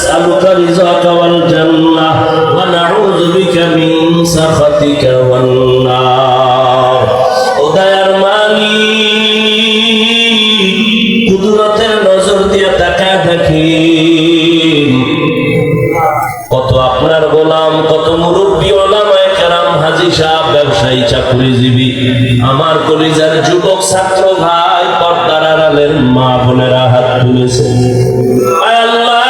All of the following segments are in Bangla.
نسألك رزاك والجنة ونعوذ بك من سخطك والنار উদয়ার মালিক কুদরতের নজর দিয়ে তাকায় দেখেন কত আপনার গোলাম কত মুরব্বী ওলামায়ে কেরাম হাজি সাহেব ব্যবসায়ী চাকরিজীবী আমার কলিজার যুবক ছাত্র ভাই পর্দার আড়ালের মা বোনেরা হাত তুলেছে আয় আল্লাহ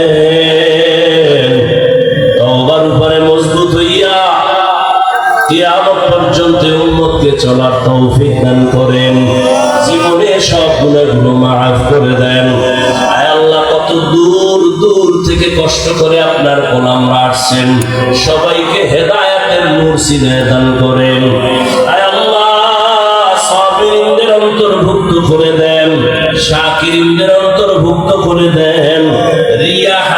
তওবার উপরে মজবুত হইয়া কিয়ামত পর্যন্ত উম্মতকে চলার তৌফিক দান করেন। জীবনে সব গুণাগুলো মাফ করে দেন। আল্লাহ, কত দূর দূর থেকে কষ্ট করে আপনার গোলামরা আসছেন। সবাইকে হেদায়েতের নূর সিনায় দান করেন। অন্তর্ভুক্ত করে দেন অন্তর্ভুক্ত করে দেন।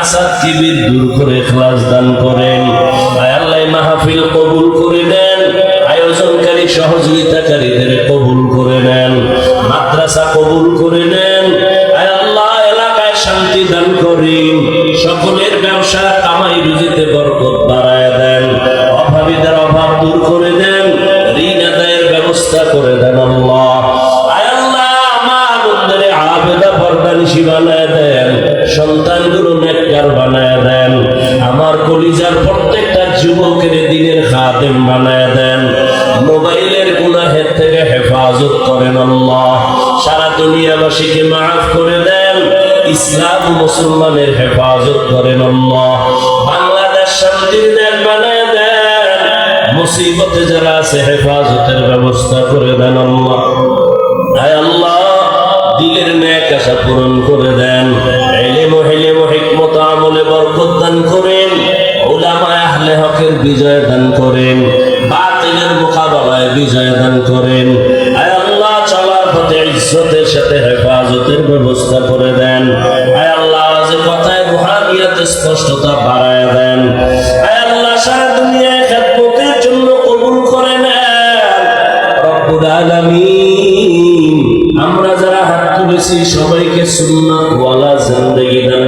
হাসাদ কিবির দূর করে খালাস দান করেন। আল্লাহ মাহফিল কবুল করে নেন। আয়োজনকারী, সহযোগিতাকারীদের কবুল করে নেন। মাদ্রাসা কবুল করে নেন। আল্লাহ, এলাকায় শান্তি দান করেন। সকলের ব্যবসা খাদেম বানায় দেন। মোবাইলের গুনাহের থেকে হেফাজত করেন আল্লাহ। সারা দুনিয়াবাসীকে মাফ করে দেন। ইসলাম মুসলমানের হেফাজত করেন আল্লাহ। বাংলাদেশ শান্তির দেশ বানায় দেন। মুসিবতে যারা আছে, হেফাজতের ব্যবস্থা করে দেন আল্লাহ। আয় আল্লাহ, দিলের ন্যাক আশা পূরণ করে দেন। এলেম হেলেম হিকমত আমলে বরকত দান আহলে হকের বিজয় দান করেন, বাতিলের মোকাবেলায় বিজয় দান করেন। আল্লাহ, চলার পথে ইজ্জতের সাথে হেফাজতের ব্যবস্থা করে দেন। আল্লাহ, যে কথায় রুহানিয়াত স্পষ্টতা বাড়ায় দেন। আল্লাহ, সারা দুনিয়ায় খেদমতের জন্য কবুল করে নেন। রব্বুল আলামিন, আমরা যারা হাত তুলেছি, সবাইকে সুন্নাত ওয়ালা জিন্দেগি দান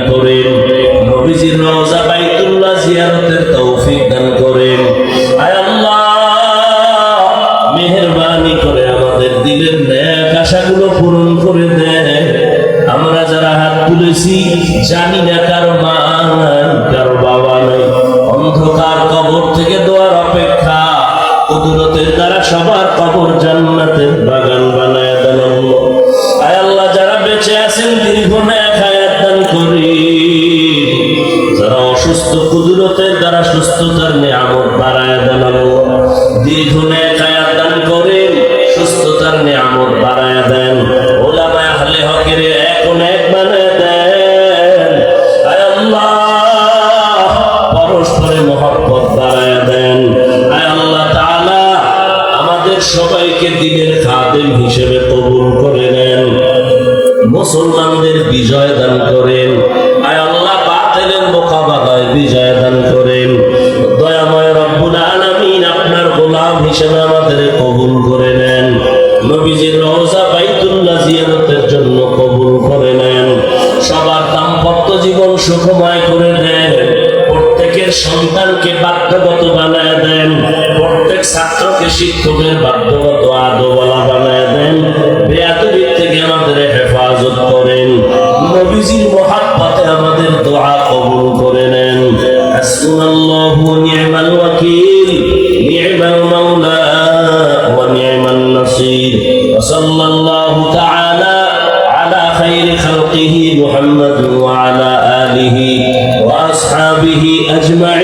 জানি না কারও মা নাই কারও বাবা নাই অন্ধকার কবর থেকে দোয়ার অপেক্ষা কুদরতের দ্বারা সবার কবর জান্নাতের বাগান বানায় দেন আল্লাহ। যারা বেঁচে আছেন, দীর্ঘ ন্যাক হায়াত দান করি যারা অসুস্থ, কুদরতের দ্বারা সুস্থতার নিয়ামত বাড়ায় দেন। দীর্ঘ দান করেন। আয় আল্লাহ, বাতিলের মোকাবেলায় বিজয় দান করেন। দয়াময় রব্বুল আলামিন আপনার গোলাম হিসেবে আমাদের কবুল করে নেন। নবীজির রওজা বাইতুল্লাহ জিয়ারতের জন্য কবুল করে নেন। সবার দাম্পত্য জীবন সুখময় করে দেন। প্রত্যেকের সন্তানকে বাধ্যগত বানায় দেন। প্রত্যেক ছাত্রকে শিক্ষকের বাধ্যগত আদোবালা বানায় দেন। الله تعالى على خير خلقه محمد وعلى آله وأصحابه أجمعين.